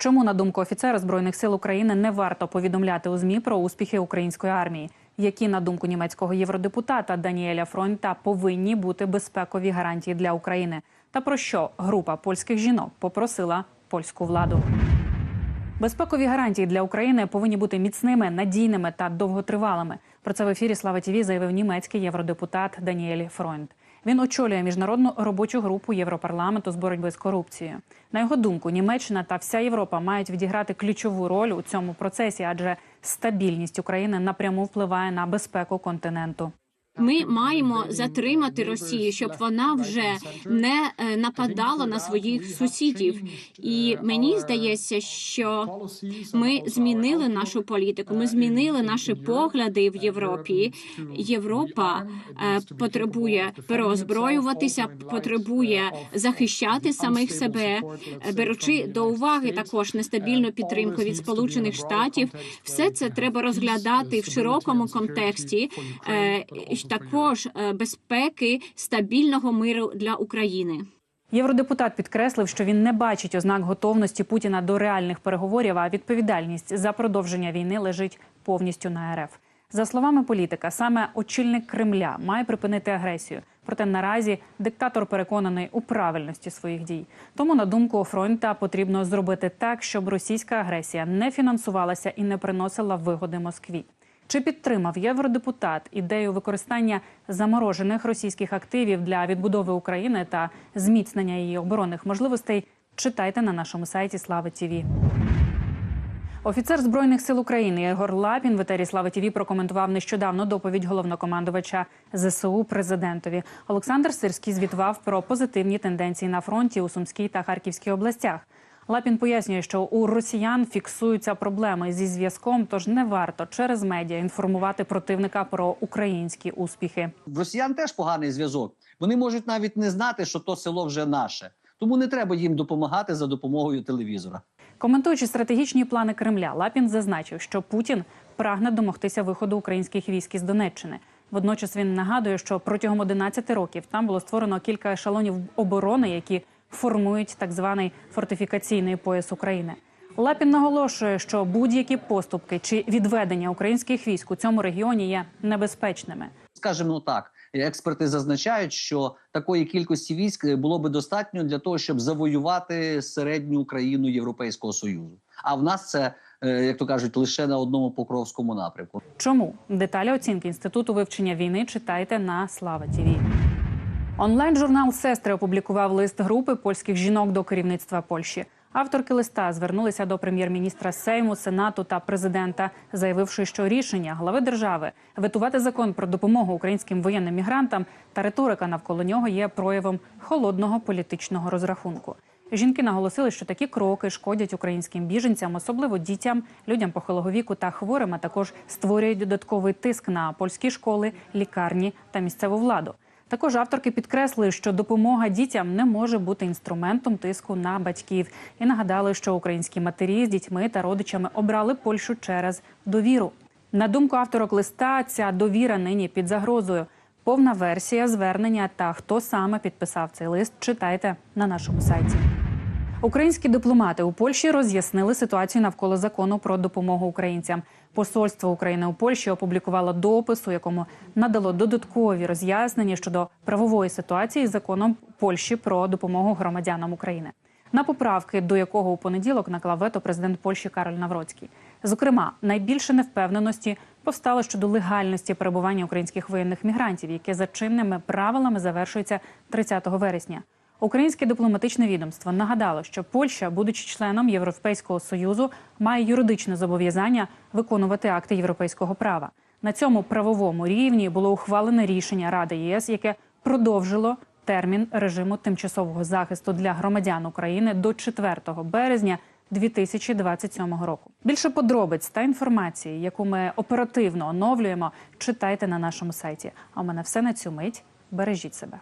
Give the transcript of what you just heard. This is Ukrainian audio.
Чому на думку офіцера збройних сил України не варто повідомляти у змі про успіхи української армії? Які на думку німецького євродепутата Даніеля Фронта повинні бути безпекові гарантії для України? Та про що група польських жінок попросила польську владу? Безпекові гарантії для України повинні бути міцними, надійними та довготривалими. Про це в ефірі Слава Тіві заявив німецький євродепутат Даніель Фройнд. Він очолює міжнародну робочу групу Європарламенту з боротьби з корупцією. На його думку, Німеччина та вся Європа мають відіграти ключову роль у цьому процесі, адже стабільність України напряму впливає на безпеку континенту. Ми маємо затримати Росію, щоб вона вже не е, нападала на своїх сусідів. І мені здається, що ми змінили нашу політику. Ми змінили наші погляди в Європі. Європа е, потребує переозброюватися, потребує захищати самих себе, е, беручи до уваги також нестабільну підтримку від Сполучених Штатів. Все це треба розглядати в широкому контексті. Також е, безпеки стабільного миру для України. Євродепутат підкреслив, що він не бачить ознак готовності Путіна до реальних переговорів, а відповідальність за продовження війни лежить повністю на РФ. За словами політика, саме очільник Кремля має припинити агресію. Проте наразі диктатор переконаний у правильності своїх дій. Тому, на думку фронта, потрібно зробити так, щоб російська агресія не фінансувалася і не приносила вигоди Москві. Чи підтримав євродепутат ідею використання заморожених російських активів для відбудови України та зміцнення її оборонних можливостей? Читайте на нашому сайті Слави ТІВІ. Офіцер збройних сил України Ігор Лапін в етері Слави ТІВІ прокоментував нещодавно доповідь головнокомандувача ЗСУ президентові. Олександр Сирський звітував про позитивні тенденції на фронті у Сумській та Харківській областях. Лапін пояснює, що у росіян фіксуються проблеми зі зв'язком, тож не варто через медіа інформувати противника про українські успіхи. В росіян теж поганий зв'язок. Вони можуть навіть не знати, що то село вже наше. Тому не треба їм допомагати за допомогою телевізора. Коментуючи стратегічні плани Кремля, Лапін зазначив, що Путін прагне домогтися виходу українських військ із Донеччини. Водночас він нагадує, що протягом 11 років там було створено кілька ешелонів оборони, які формують так званий фортифікаційний пояс України. Лапін наголошує, що будь-які поступки чи відведення українських військ у цьому регіоні є небезпечними. Скажімо так, експерти зазначають, що такої кількості військ було би достатньо для того, щоб завоювати середню країну Європейського союзу. А в нас це, е, як то кажуть, лише на одному покровському напрямку. Чому деталі оцінки інституту вивчення війни читайте на Слава Тіві. Онлайн-журнал Сестри опублікував лист групи польських жінок до керівництва Польщі. Авторки листа звернулися до прем'єр-міністра Сейму, Сенату та президента, заявивши, що рішення глави держави ветувати закон про допомогу українським воєнним мігрантам та риторика навколо нього є проявом холодного політичного розрахунку. Жінки наголосили, що такі кроки шкодять українським біженцям, особливо дітям, людям похилого віку та хворим, а також створюють додатковий тиск на польські школи, лікарні та місцеву владу. Також авторки підкреслили, що допомога дітям не може бути інструментом тиску на батьків, і нагадали, що українські матері з дітьми та родичами обрали Польщу через довіру. На думку авторок листа, ця довіра нині під загрозою. Повна версія звернення та хто саме підписав цей лист, читайте на нашому сайті. Українські дипломати у Польщі роз'яснили ситуацію навколо закону про допомогу українцям. Посольство України у Польщі опублікувало допис, у якому надало додаткові роз'яснення щодо правової ситуації з законом Польщі про допомогу громадянам України. На поправки, до якого у понеділок наклав вето президент Польщі Кароль Навроцький. Зокрема, найбільше невпевненості повстало щодо легальності перебування українських воєнних мігрантів, яке за чинними правилами завершується 30 вересня. Українське дипломатичне відомство нагадало, що Польща, будучи членом Європейського союзу, має юридичне зобов'язання виконувати акти європейського права. На цьому правовому рівні було ухвалене рішення Ради ЄС, яке продовжило термін режиму тимчасового захисту для громадян України до 4 березня 2027 року. Більше подробиць та інформації, яку ми оперативно оновлюємо, читайте на нашому сайті. А у мене все на цю мить. Бережіть себе.